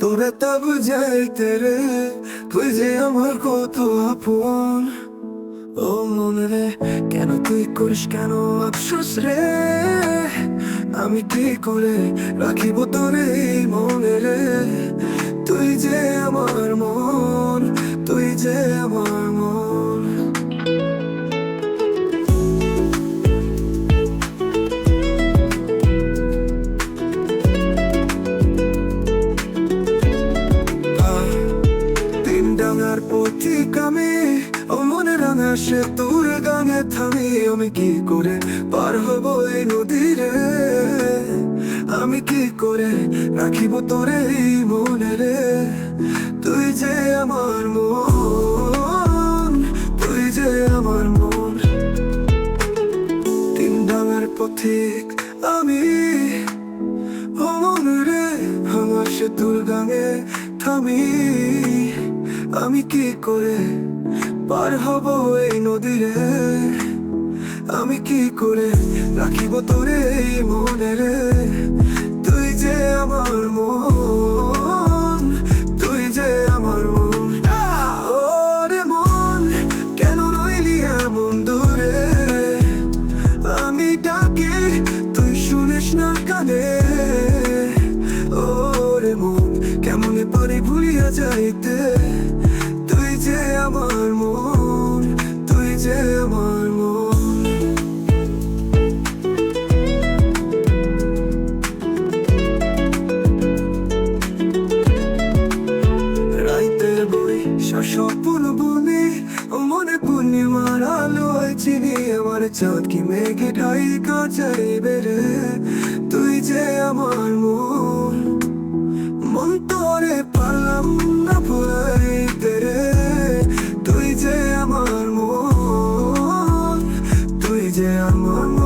তোর রে তুই যে আমার কত ও রে কেন তুই করিস কেন আফসোস রে আমি কি করে রাখিব তোরে মনে রে তুই যে আমার মন তুই যে আমার সে তোর গানে থামি, আমি কি করে পার হব এই নদীরে? আমি কি করে রাখিব তোরে মনে রে তুই যে আমার মন, তুই যে আমার মন। তিন ডাঙার পথিক আমি, ও মন রে আমার সে তোর গানে থামি। আমি কি করে পার হব এই নদীরে। আমি কি করে রাখিব তোরে এই মনে রে তুই যে আমার মন, তুই যে আমার মন। ওরে মন, কেন রইলি এমন দূরে? আমি ডাকি, তুই শুনিস না কানে। ওরে মন, কেমন পারি ভুলিয়া যাইতে? যে আমার মন, তুই যে আমার মন। রাইতের বই স্বপ্ন বনে, মনে পূর্ণিমার আলো চিনি আমার চাঁদ কি মেঘে ঢাই কাচাই বেড়ে। তুই যে আমার মন মন তোরে তুই